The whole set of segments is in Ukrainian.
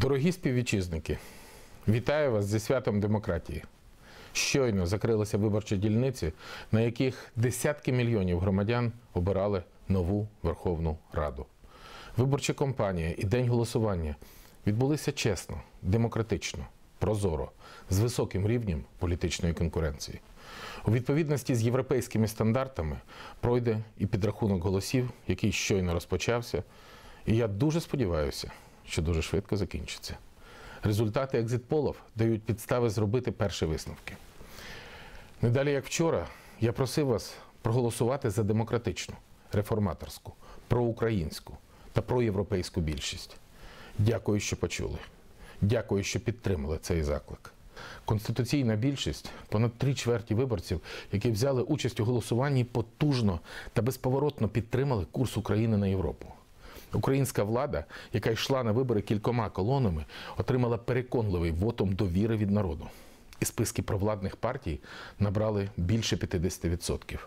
Дорогі співвітчизники, вітаю вас зі святом демократії. Щойно закрилися виборчі дільниці, на яких десятки мільйонів громадян обирали нову Верховну Раду. Виборча кампанія і день голосування відбулися чесно, демократично, прозоро, з високим рівнем політичної конкуренції. У відповідності з європейськими стандартами пройде і підрахунок голосів, який щойно розпочався. І я дуже сподіваюся, що дуже швидко закінчиться. Результати екзитполів дають підстави зробити перші висновки. Не далі як вчора, я просив вас проголосувати за демократичну, реформаторську, проукраїнську та проєвропейську більшість. Дякую, що почули. Дякую, що підтримали цей заклик. Конституційна більшість, понад три чверті виборців, які взяли участь у голосуванні, потужно та безповоротно підтримали курс України на Європу. Українська влада, яка йшла на вибори кількома колонами, отримала переконливий вотом довіри від народу. І списки провладних партій набрали більше 50%.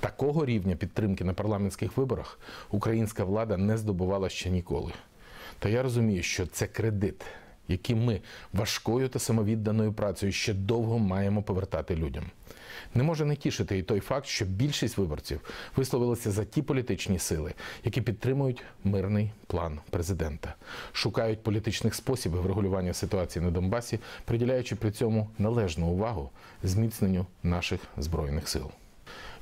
Такого рівня підтримки на парламентських виборах українська влада не здобувала ще ніколи. Та я розумію, що це кредит, який ми важкою та самовідданою працею ще довго маємо повертати людям. Не може не тішити і той факт, що більшість виборців висловилися за ті політичні сили, які підтримують мирний план президента, шукають політичних способів врегулювання ситуації на Донбасі, приділяючи при цьому належну увагу зміцненню наших збройних сил.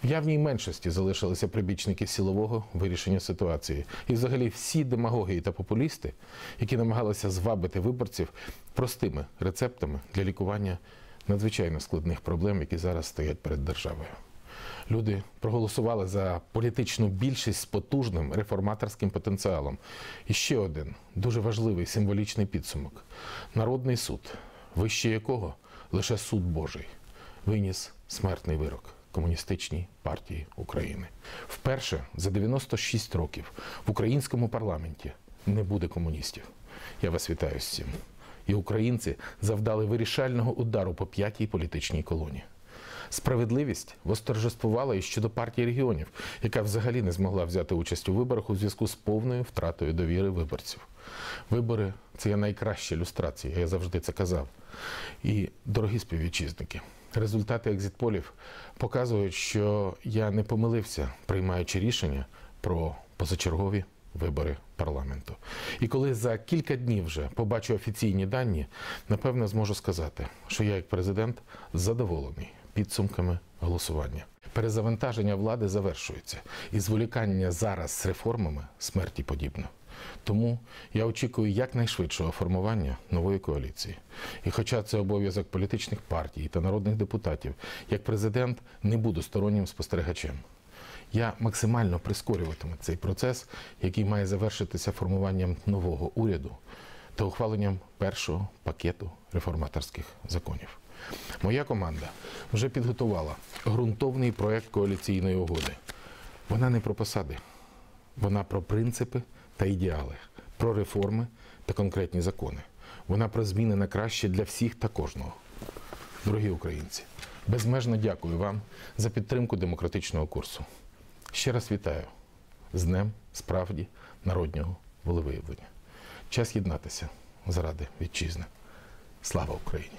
В явній меншості залишилися прибічники силового вирішення ситуації. І взагалі всі демагоги та популісти, які намагалися звабити виборців простими рецептами для лікування надзвичайно складних проблем, які зараз стоять перед державою. Люди проголосували за політичну більшість з потужним реформаторським потенціалом. І ще один дуже важливий символічний підсумок: народний суд, вище якого лише суд Божий, виніс смертний вирок комуністичній партії України. Вперше за 96 років в українському парламенті не буде комуністів. Я вас вітаю з цим. І українці завдали вирішального удару по п'ятій політичній колоні. Справедливість восторжествувала і щодо партії регіонів, яка взагалі не змогла взяти участь у виборах у зв'язку з повною втратою довіри виборців. Вибори це є найкраща ілюстрація, я завжди це казав. І, дорогі співвітчизники, результати екзитполів показують, що я не помилився, приймаючи рішення про позачергові вибори парламенту. І коли за кілька днів вже побачу офіційні дані, напевно зможу сказати, що я як президент задоволений підсумками голосування. Перезавантаження влади завершується, і зволікання зараз з реформами смерті подібно. Тому я очікую якнайшвидшого формування нової коаліції. І хоча це обов'язок політичних партій та народних депутатів, як президент не буду стороннім спостерігачем. Я максимально прискорюватиму цей процес, який має завершитися формуванням нового уряду та ухваленням першого пакету реформаторських законів. Моя команда вже підготувала ґрунтовний проект коаліційної угоди. Вона не про посади, вона про принципи та ідеали, про реформи та конкретні закони. Вона про зміни на краще для всіх та кожного. Дорогі українці, безмежно дякую вам за підтримку демократичного курсу. Ще раз вітаю з Днем справді народнього волевиявлення. Час єднатися заради вітчизни. Слава Україні!